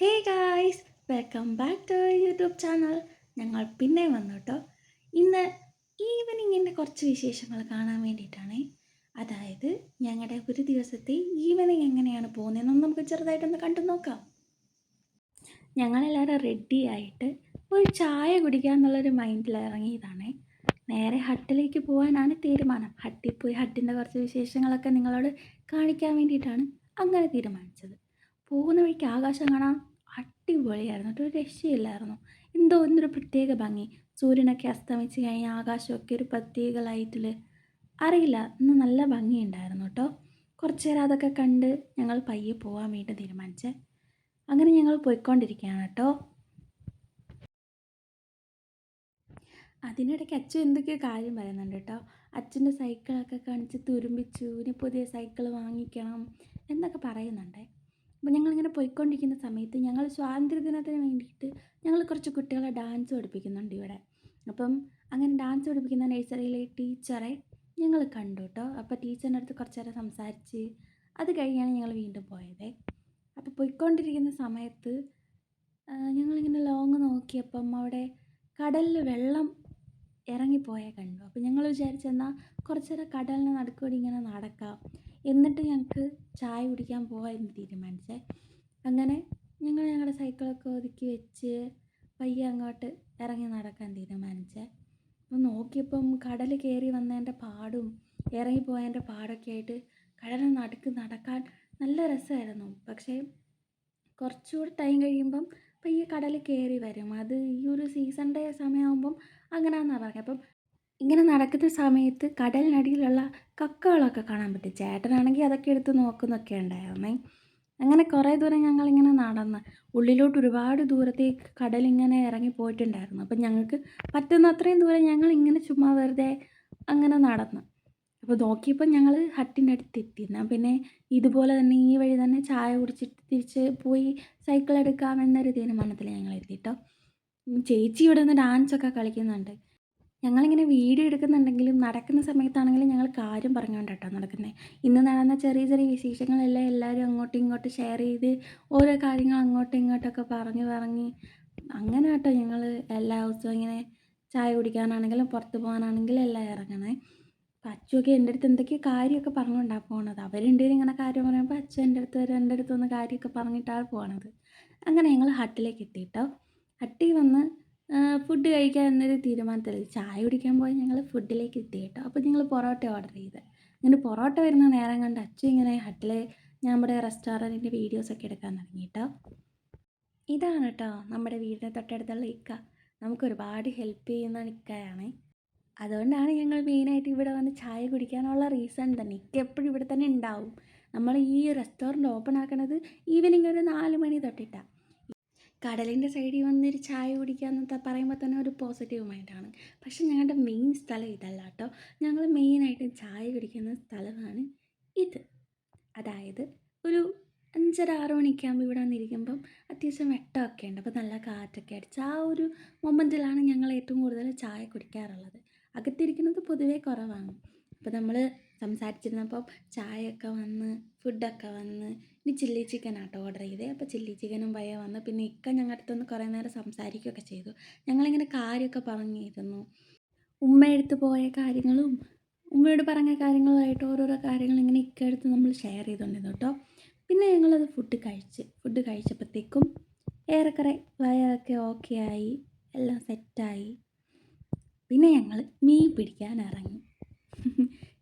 Hey guys welcome back to YouTube channel ഞങ്ങൾ പിന്നെ വന്നു കേട്ടോ ഇന്ന് ഈവനിങ്ങിന്റെ കുറച്ച് വിശേഷങ്ങൾ കാണാൻ വേണ്ടിയിട്ടാണ്. അതായത് ഞങ്ങളുടെ ഒരു ദിവസത്തെ ഈവനിങ് എങ്ങനെയാണ് പോകുന്നതെന്ന് നമുക്ക് ചെറുതായിട്ടൊന്ന് കണ്ടു നോക്കാം. ഞങ്ങളെല്ലാവരും റെഡി ആയിട്ട് ഒരു ചായ കുടിക്കുക എന്നുള്ളൊരു മൈൻഡിൽ ഇറങ്ങിയതാണ്. നേരെ ഹട്ടിലേക്ക് പോകാനാണ് തീരുമാനം. ഹട്ടിൽ പോയി ഹട്ടിന്റെ കുറച്ച് വിശേഷങ്ങളൊക്കെ നിങ്ങളോട് കാണിക്കാൻ വേണ്ടിയിട്ടാണ് അങ്ങനെ തീരുമാനിച്ചത്. പോകുന്ന വഴിക്ക് ആകാശം കാണാൻ അടിപൊളിയായിരുന്നു. കേട്ടോ ഒരു രക്ഷയില്ലായിരുന്നു. എന്തോ ഒന്നൊരു പ്രത്യേക ഭംഗി. സൂര്യനൊക്കെ അസ്തമിച്ച് കഴിഞ്ഞാൽ ആകാശമൊക്കെ ഒരു പ്രത്യേക ലൈറ്റിൽ അറിയില്ല ഇന്ന് നല്ല ഭംഗിയുണ്ടായിരുന്നു കേട്ടോ കുറച്ച് നേരം അതൊക്കെ കണ്ട് ഞങ്ങൾ പയ്യെ പോകാൻ വേണ്ടി തീരുമാനിച്ചേ അങ്ങനെ ഞങ്ങൾ പോയിക്കൊണ്ടിരിക്കുകയാണ് കേട്ടോ അതിനിടയ്ക്ക് അച്ഛൻ എന്തൊക്കെയോ കാര്യം പറയുന്നുണ്ട് കേട്ടോ അച്ഛന്റെ സൈക്കിളൊക്കെ കാണിച്ച് തുരുമ്പിച്ചു ഇനി പുതിയ സൈക്കിൾ വാങ്ങിക്കണം എന്നൊക്കെ പറയുന്നുണ്ട്. അപ്പോൾ ഞങ്ങളിങ്ങനെ പോയിക്കൊണ്ടിരിക്കുന്ന സമയത്ത് ഞങ്ങൾ സ്വാതന്ത്ര്യദിനത്തിന് വേണ്ടിയിട്ട് ഞങ്ങൾ കുറച്ച് കുട്ടികളെ ഡാൻസ് പഠിപ്പിക്കുന്നുണ്ട് ഇവിടെ. അപ്പം അങ്ങനെ ഡാൻസ് പഠിപ്പിക്കുന്ന നഴ്സറിയിലെ ടീച്ചറെ ഞങ്ങൾ കണ്ടു കേട്ടോ അപ്പോൾ ടീച്ചറിന്റെ അടുത്ത് കുറച്ച് നേരം സംസാരിച്ച് അത് കഴിഞ്ഞാണ് ഞങ്ങൾ വീണ്ടും പോയത്. അപ്പോൾ പോയിക്കൊണ്ടിരിക്കുന്ന സമയത്ത് ഞങ്ങളിങ്ങനെ ലോങ് നോക്കിയപ്പം അവിടെ കടലിൽ വെള്ളം ഇറങ്ങിപ്പോയ കണ്ടു. അപ്പോൾ ഞങ്ങൾ വിചാരിച്ചെന്നാൽ കുറച്ച് നേരം കടലിന് നടുക്കൂടി ഇങ്ങനെ നടക്കാം. എന്നിട്ട് ഞങ്ങൾക്ക് ചായ കുടിക്കാൻ പോകാമെന്ന് തീരുമാനിച്ചേ. അങ്ങനെ ഞങ്ങൾ ഞങ്ങളുടെ സൈക്കിളൊക്കെ ഒതുക്കി വെച്ച് പയ്യെ അങ്ങോട്ട് ഇറങ്ങി നടക്കാൻ തീരുമാനിച്ചേ. അപ്പോൾ നോക്കിയപ്പം കടൽ കയറി വന്നതിന്റെ പാടും ഇറങ്ങിപ്പോയതിന്റെ പാടൊക്കെ ആയിട്ട് കടലിന് നടുക്ക് നടക്കാൻ നല്ല രസമായിരുന്നു. പക്ഷേ കുറച്ചുകൂടി ടൈം കഴിയുമ്പം പയ്യെ കടൽ കയറി വരും. അത് ഈ ഒരു സീസണിന്റെ സമയമാകുമ്പം അങ്ങനെയാണെന്നാണ് പറഞ്ഞത് അപ്പം ഇങ്ങനെ നടക്കുന്ന സമയത്ത് കടലിനടിയിലുള്ള കക്കകളൊക്കെ കാണാൻ പറ്റും. ചേട്ടനാണെങ്കിൽ അതൊക്കെ എടുത്ത് നോക്കുന്നൊക്കെ ഉണ്ടായിരുന്നേ. അങ്ങനെ കുറേ ദൂരം ഞങ്ങളിങ്ങനെ നടന്ന് ഉള്ളിലോട്ട് ഒരുപാട് ദൂരത്തേക്ക് കടലിങ്ങനെ ഇറങ്ങി പോയിട്ടുണ്ടായിരുന്നു. അപ്പം ഞങ്ങൾക്ക് പറ്റുന്ന അത്രയും ദൂരം ഞങ്ങൾ ഇങ്ങനെ ചുമ്മാ വെറുതെ അങ്ങനെ നടന്നു അപ്പോൾ നോക്കിയപ്പോൾ ഞങ്ങൾ ഹട്ടിന്റെ അടുത്ത് എത്തി. എന്നാൽ പിന്നെ ഇതുപോലെ തന്നെ ഈ വഴി തന്നെ ചായ കുടിച്ചിട്ട് തിരിച്ച് പോയി സൈക്കിൾ എടുക്കാം എന്നൊരു തീരുമാനത്തിൽ ഞങ്ങൾ എത്തിട്ടോ. ചേച്ചി ഇവിടെ നിന്ന് ഡാൻസൊക്കെ കളിക്കുന്നുണ്ട്. ഞങ്ങളിങ്ങനെ വീഡിയോ എടുക്കുന്നുണ്ടെങ്കിലും നടക്കുന്ന സമയത്താണെങ്കിലും ഞങ്ങൾ കാര്യം പറഞ്ഞുകൊണ്ട് കേട്ടോ നടക്കുന്നത് ഇന്ന് നടന്ന ചെറിയ ചെറിയ വിശേഷങ്ങളെല്ലാം എല്ലാവരും അങ്ങോട്ടും ഇങ്ങോട്ടും ഷെയർ ചെയ്ത് ഓരോ കാര്യങ്ങൾ അങ്ങോട്ടും ഇങ്ങോട്ടൊക്കെ പറഞ്ഞ് പറഞ്ഞ് അങ്ങനെ കേട്ടോ ഞങ്ങൾ എല്ലാ ദിവസവും ഇങ്ങനെ ചായ കുടിക്കാനാണെങ്കിലും പുറത്ത് പോകാനാണെങ്കിലും എല്ലാം ഇറങ്ങണേ അപ്പം അച്ചുവൊക്കെ എന്റെ അടുത്ത് എന്തൊക്കെയോ കാര്യമൊക്കെ പറഞ്ഞുകൊണ്ടാണ് പോണത്. അവരുണ്ട് ഇങ്ങനെ കാര്യം പറയുമ്പോൾ അച്ഛൻ എന്റെ അടുത്ത് വരെ എന്റെ അടുത്ത് വന്ന് കാര്യമൊക്കെ പറഞ്ഞിട്ടാണ് പോണത്. അങ്ങനെ ഞങ്ങൾ ഹട്ടിലേക്ക് എത്തി കേട്ടോ ഹട്ടിൽ വന്ന് ഫുഡ് കഴിക്കാൻ എന്നൊരു തീരുമാനത്തിൽ ചായ കുടിക്കാൻ പോയി ഞങ്ങൾ ഫുഡിലേക്ക് എത്തി കേട്ടോ അപ്പോൾ ഞങ്ങൾ പൊറോട്ട ഓർഡർ ചെയ്ത്. അങ്ങനെ പൊറോട്ട വരുന്ന നേരം കണ്ട് അച്ഛൻ ഇങ്ങനെ ഹട്ടിലെ നമ്മുടെ റെസ്റ്റോറന്റിന്റെ വീഡിയോസൊക്കെ എടുക്കാൻ തുടങ്ങി കേട്ടോ ഇതാണ് കേട്ടോ നമ്മുടെ വീടിന്റെ തൊട്ടടുത്തുള്ള ഇക്ക. നമുക്ക് ഒരുപാട് ഹെൽപ്പ് ചെയ്യുന്ന ഇക്കയാണ്. അതുകൊണ്ടാണ് ഞങ്ങൾ മെയിനായിട്ട് ഇവിടെ വന്ന് ചായ കുടിക്കാനുള്ള റീസൺ തന്നെ എപ്പോഴും ഇവിടെ തന്നെ ഉണ്ടാവും. നമ്മൾ ഈ റെസ്റ്റോറന്റ് ഓപ്പൺ ആക്കണത് ഈവനിങ് ഒരു നാല് മണി തൊട്ടിട്ടാണ് കടലിന്റെ സൈഡിൽ വന്നൊരു ചായ കുടിക്കുക എന്നൊക്കെ പറയുമ്പോൾ തന്നെ ഒരു പോസിറ്റീവ് മൈൻഡാണ് പക്ഷേ ഞങ്ങളുടെ മെയിൻ സ്ഥലം ഇതല്ല കേട്ടോ. ഞങ്ങൾ മെയിനായിട്ട് ചായ കുടിക്കുന്ന സ്ഥലമാണ് ഇത്. അതായത് ഒരു അഞ്ചര ആറ് മണിക്കാകുമ്പോൾ ഇവിടെ വന്നിരിക്കുമ്പം അത്യാവശ്യം വെട്ടമൊക്കെ ഉണ്ട്. അപ്പോൾ നല്ല കാറ്റൊക്കെ അടിച്ച് ആ ഒരു മൊമെന്റിലാണ് ഞങ്ങൾ ഏറ്റവും കൂടുതൽ ചായ കുടിക്കാറുള്ളത്. അകത്തിരിക്കുന്നത് പൊതുവേ കുറവാണ്. അപ്പോൾ നമ്മൾ സംസാരിച്ചിരുന്നപ്പോൾ ചായയൊക്കെ വന്ന് ഫുഡൊക്കെ വന്ന് ഇനി ചില്ലി ചിക്കൻ ആട്ടോ ഓർഡർ ചെയ്തേ. അപ്പോൾ ചില്ലി ചിക്കനും പയ്യെ വന്ന് പിന്നെ ഇക്ക ഞങ്ങളുടെ അടുത്തൊന്ന് കുറേ നേരം സംസാരിക്കുകയൊക്കെ ചെയ്തു. ഞങ്ങളിങ്ങനെ കാര്യമൊക്കെ പറഞ്ഞിരുന്നു. ഉമ്മ എടുത്ത് പോയ കാര്യങ്ങളും ഉമ്മയോട് പറഞ്ഞ കാര്യങ്ങളുമായിട്ട് ഓരോരോ കാര്യങ്ങൾ ഇങ്ങനെ ഇക്ക എടുത്ത് നമ്മൾ ഷെയർ ചെയ്തുകൊണ്ടിരുന്നു കേട്ടോ പിന്നെ ഞങ്ങളത് ഫുഡ് കഴിച്ച്. ഫുഡ് കഴിച്ചപ്പോഴത്തേക്കും ഏറെക്കുറെ വയറൊക്കെ ഓക്കെ ആയി. എല്ലാം സെറ്റായി പിന്നെ ഞങ്ങൾ മീൻ പിടിക്കാൻ ഇറങ്ങി.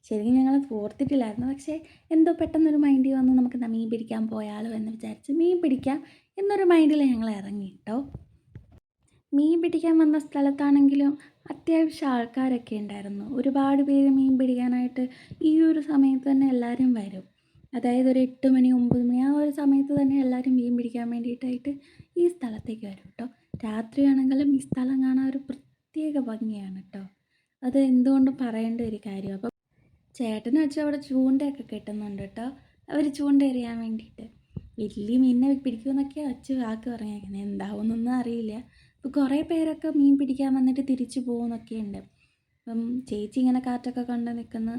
ശരിക്കും ഞങ്ങൾ ഓർത്തിട്ടില്ലായിരുന്നു. പക്ഷേ എന്തോ പെട്ടെന്നൊരു മൈൻഡിൽ വന്ന് നമുക്ക് മീൻ പിടിക്കാൻ പോയാലോ എന്ന് വിചാരിച്ച് മീൻ പിടിക്കാം എന്നൊരു മൈൻഡിൽ ഞങ്ങൾ ഇറങ്ങി കേട്ടോ മീൻ പിടിക്കാൻ വന്ന സ്ഥലത്താണെങ്കിലും അത്യാവശ്യം ആൾക്കാരൊക്കെ ഉണ്ടായിരുന്നു. ഒരുപാട് പേര് മീൻ പിടിക്കാനായിട്ട് ഈ ഒരു സമയത്ത് തന്നെ എല്ലാവരും വരും. അതായത് ഒരു എട്ട് മണി ഒമ്പത് മണി ആ ഒരു സമയത്ത് തന്നെ എല്ലാവരും മീൻ പിടിക്കാൻ വേണ്ടിയിട്ടായിട്ട് ഈ സ്ഥലത്തേക്ക് വരും കേട്ടോ രാത്രിയാണെങ്കിലും ഈ സ്ഥലം കാണാൻ ഒരു പ്രത്യേക ഭംഗിയാണ് കേട്ടോ അത് എന്തുകൊണ്ടും പറയേണ്ട ഒരു കാര്യം? അപ്പം ചേട്ടനെ വെച്ചാൽ അവിടെ ചൂണ്ടയൊക്കെ കെട്ടുന്നുണ്ട് കേട്ടോ അവർ ചൂണ്ട എറിയാൻ വേണ്ടിയിട്ട്. വലിയ മീനിനെ പിടിക്കുമെന്നൊക്കെ അച്ഛൻ വാക്ക് പറഞ്ഞേക്കുന്നത് എന്താവുമെന്നൊന്നും അറിയില്ല. അപ്പോൾ കുറേ പേരൊക്കെ മീൻ പിടിക്കാൻ വന്നിട്ട് തിരിച്ചു പോകുന്നൊക്കെ ഉണ്ട് അപ്പം ചേച്ചി ഇങ്ങനെ കാറ്റൊക്കെ കണ്ട് നിൽക്കുന്ന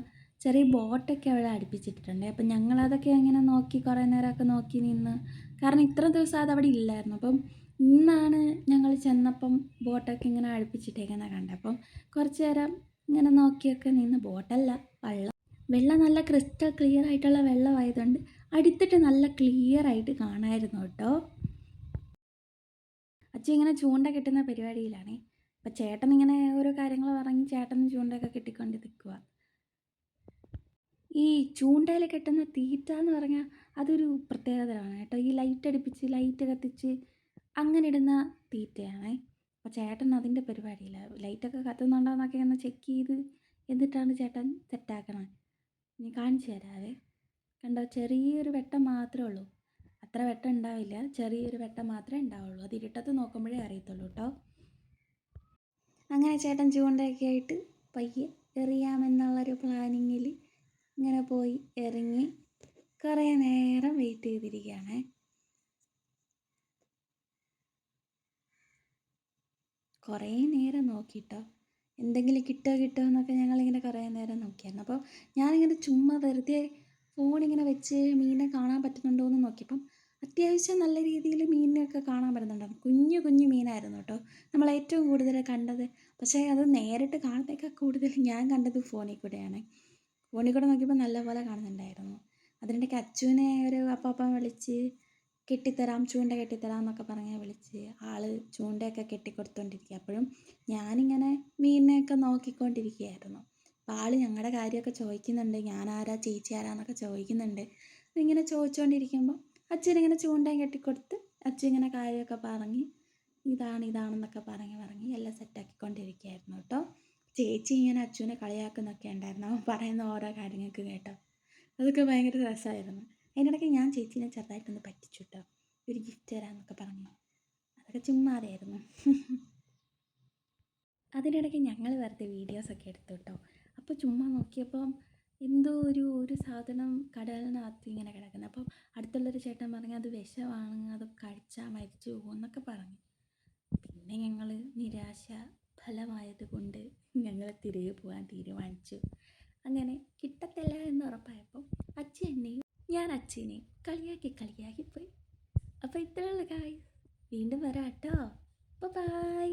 ചെറിയ ബോട്ടൊക്കെ അവിടെ അടുപ്പിച്ചിട്ടുണ്ട് അപ്പം ഞങ്ങളതൊക്കെ ഇങ്ങനെ നോക്കി കുറേ നേരമൊക്കെ നോക്കി നിന്ന്. കാരണം ഇത്ര ദിവസം അത് അവിടെ ഇല്ലായിരുന്നു. അപ്പം ഇന്നാണ് ഞങ്ങൾ ചെന്നപ്പം ബോട്ടൊക്കെ ഇങ്ങനെ അടുപ്പിച്ചിട്ടേക്കുന്നത് കണ്ടപ്പം കുറച്ച് നേരം ഇങ്ങനെ നോക്കിയൊക്കെ നിന്ന് ബോട്ടല്ല വെള്ളം. വെള്ളം നല്ല ക്രിസ്റ്റൽ ക്ലിയർ ആയിട്ടുള്ള വെള്ളമായതുകൊണ്ട് അടുത്തിട്ട് നല്ല ക്ലിയർ ആയിട്ട് കാണായിരുന്നു കേട്ടോ. അച്ഛൻ ഇങ്ങനെ ചൂണ്ട കിട്ടുന്ന പരിപാടിയിലാണേ. അപ്പം ചേട്ടൻ ഇങ്ങനെ ഓരോ കാര്യങ്ങൾ പറഞ്ഞ് ചേട്ടൻ ചൂണ്ടയൊക്കെ കിട്ടിക്കൊണ്ട് നിൽക്കുക ഈ ചൂണ്ടയിൽ കിട്ടുന്ന തീറ്റ എന്ന് പറഞ്ഞാൽ അതൊരു പ്രത്യേകതരമാണ് കേട്ടോ. ഈ ലൈറ്റ് അടുപ്പിച്ച് ലൈറ്റ് കത്തിച്ച് അങ്ങനെ ഇടുന്ന തീറ്റയാണേ. അപ്പോൾ ചേട്ടൻ അതിന്റെ പരിപാടിയില്ല ലൈറ്റൊക്കെ കത്തുന്നുണ്ടോ എന്നൊക്കെ ഒന്ന് ചെക്ക് ചെയ്ത് എന്നിട്ടാണ് ചേട്ടൻ സെറ്റാക്കണത് ഇനി കാണിച്ചു തരാവേ. കണ്ടോ ചെറിയൊരു വെട്ടം മാത്രമേ ഉള്ളൂ. അത്ര വെട്ടം ഉണ്ടാവില്ല. ചെറിയൊരു വെട്ടം മാത്രമേ ഉണ്ടാവുള്ളൂ. അത് ഇരുട്ടത്ത് നോക്കുമ്പോഴേ അറിയത്തുള്ളൂ കേട്ടോ. അങ്ങനെ ചേട്ടൻ ചൂണ്ടയൊക്കെ ആയിട്ട് പയ്യെ എറിയാമെന്നുള്ളൊരു പ്ലാനിങ്ങിൽ ഇങ്ങനെ പോയി ഇറങ്ങി കുറേ നേരം വെയിറ്റ് ചെയ്തിരിക്കുകയാണ്. കുറേ നേരം നോക്കിയിട്ടോ എന്തെങ്കിലും കിട്ടുമോ കിട്ടുമോ എന്നൊക്കെ ഞങ്ങളിങ്ങനെ കുറേ നേരം നോക്കിയായിരുന്നു. അപ്പോൾ ഞാനിങ്ങനെ ചുമ്മാ വെറുതെ ഫോണിങ്ങനെ വെച്ച് മീനിനെ കാണാൻ പറ്റുന്നുണ്ടോ എന്ന് നോക്കിയപ്പം അത്യാവശ്യം നല്ല രീതിയിൽ മീനിനെയൊക്കെ കാണാൻ പറ്റുന്നുണ്ടായിരുന്നു. കുഞ്ഞു കുഞ്ഞു മീനായിരുന്നു കേട്ടോ. നമ്മൾ ഏറ്റവും കൂടുതൽ കണ്ടത്. പക്ഷേ അത് നേരിട്ട് കാണുന്നതൊക്കെ കൂടുതൽ ഞാൻ കണ്ടത് ഫോണിൽ കൂടെയാണ്. ഫോണിൽ കൂടെ നോക്കിയപ്പോൾ നല്ലപോലെ കാണുന്നുണ്ടായിരുന്നു. അതിനിടയ്ക്ക് അച്ചുവിനെ ഒരു അപ്പാപ്പ വിളിച്ച് കെട്ടിത്തരാം ചൂണ്ട കെട്ടിത്തരാം എന്നൊക്കെ പറഞ്ഞ് വിളിച്ച് ആൾ ചൂണ്ടയൊക്കെ കെട്ടിക്കൊടുത്തോണ്ടിരിക്കുക. അപ്പോഴും ഞാനിങ്ങനെ മീനിനെയൊക്കെ നോക്കിക്കൊണ്ടിരിക്കുകയായിരുന്നു. അപ്പോൾ ആൾ ഞങ്ങളുടെ കാര്യമൊക്കെ ചോദിക്കുന്നുണ്ട് ഞാനാരാ ചേച്ചി ആരാന്നൊക്കെ ചോദിക്കുന്നുണ്ട്. ഇങ്ങനെ ചോദിച്ചുകൊണ്ടിരിക്കുമ്പോൾ അച്ഛനിങ്ങനെ ചൂണ്ടയും കെട്ടിക്കൊടുത്ത് അച്ഛൻ ഇങ്ങനെ കാര്യമൊക്കെ പറഞ്ഞ് ഇതാണ് ഇതാണെന്നൊക്കെ പറഞ്ഞ് പറഞ്ഞ് എല്ലാം സെറ്റാക്കിക്കൊണ്ടിരിക്കുകയായിരുന്നു കേട്ടോ. ചേച്ചി ഇങ്ങനെ അച്ഛനെ കളിയാക്കുന്നൊക്കെ ഉണ്ടായിരുന്നു. അവൻ പറയുന്ന ഓരോ കാര്യങ്ങൾക്ക് കേട്ടോ. അതൊക്കെ ഭയങ്കര രസമായിരുന്നു. അതിനിടയ്ക്ക് ഞാൻ ചേച്ചിനെ ചെറുതായിട്ടൊന്ന് പറ്റിച്ചു കേട്ടോ ഒരു ഗിഫ്റ്റ് തരാമെന്നൊക്കെ പറഞ്ഞു. അതൊക്കെ ചുമ്മാതെയായിരുന്നു. അതിനിടയ്ക്ക് ഞങ്ങൾ വെറുതെ വീഡിയോസൊക്കെ എടുത്തു കേട്ടോ അപ്പോൾ ചുമ്മാ നോക്കിയപ്പം എന്തോ ഒരു ഒരു സാധനം കടലിനകത്ത് ഇങ്ങനെ കിടക്കുന്നത് അപ്പം അടുത്തുള്ളൊരു ചേട്ടൻ പറഞ്ഞു അത് വിഷമാണ് അത് കഴിച്ചാൽ മരിച്ചു പോകും എന്നൊക്കെ പറഞ്ഞു. പിന്നെ ഞങ്ങൾ നിരാശ ഫലമായത് കൊണ്ട് ഞങ്ങൾ തിരികെ പോകാൻ തീരുമാനിച്ചു. അങ്ങനെ കിട്ടത്തില്ല എന്ന് ഉറപ്പായപ്പോൾ അച്ഛൻ എന്നെയും ഞാൻ അച്ഛനെ കളിയാക്കി കളിയാക്കി പോയി. അപ്പോൾ ഇത്രയുള്ള കായ് വീണ്ടും വരാം കേട്ടോ ബൈ